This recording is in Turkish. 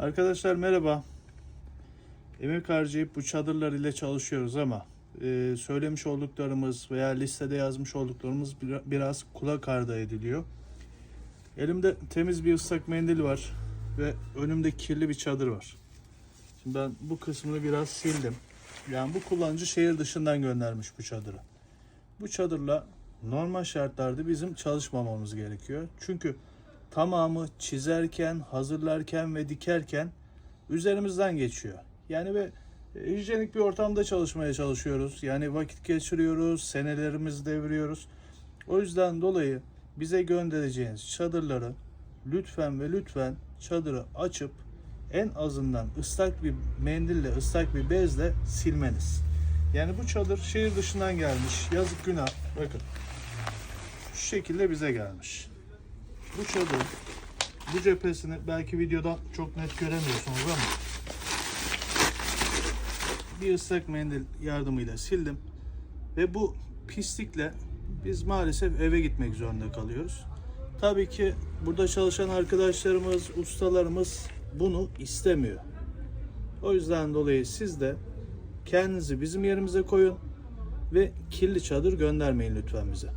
Arkadaşlar merhaba. Emek harcayıp bu çadırlar ile çalışıyoruz ama e, söylemiş olduklarımız veya listede yazmış olduklarımız bir- biraz kulak ardı ediliyor. Elimde temiz bir ıslak mendil var ve önümde kirli bir çadır var. Şimdi ben bu kısmını biraz sildim. Yani bu kullanıcı şehir dışından göndermiş bu çadırı. Bu çadırla normal şartlarda bizim çalışmamamız gerekiyor. Çünkü tamamı çizerken, hazırlarken ve dikerken üzerimizden geçiyor. Yani ve e, hijyenik bir ortamda çalışmaya çalışıyoruz. Yani vakit geçiriyoruz, senelerimizi deviriyoruz. O yüzden dolayı bize göndereceğiniz çadırları lütfen ve lütfen çadırı açıp en azından ıslak bir mendille, ıslak bir bezle silmeniz. Yani bu çadır şehir dışından gelmiş. Yazık günah. Bakın. Şu şekilde bize gelmiş. Bu çadırın bu cephesini belki videodan çok net göremiyorsunuz ama bir ıslak mendil yardımıyla sildim. Ve bu pislikle biz maalesef eve gitmek zorunda kalıyoruz. Tabii ki burada çalışan arkadaşlarımız, ustalarımız bunu istemiyor. O yüzden dolayı siz de kendinizi bizim yerimize koyun ve kirli çadır göndermeyin lütfen bize.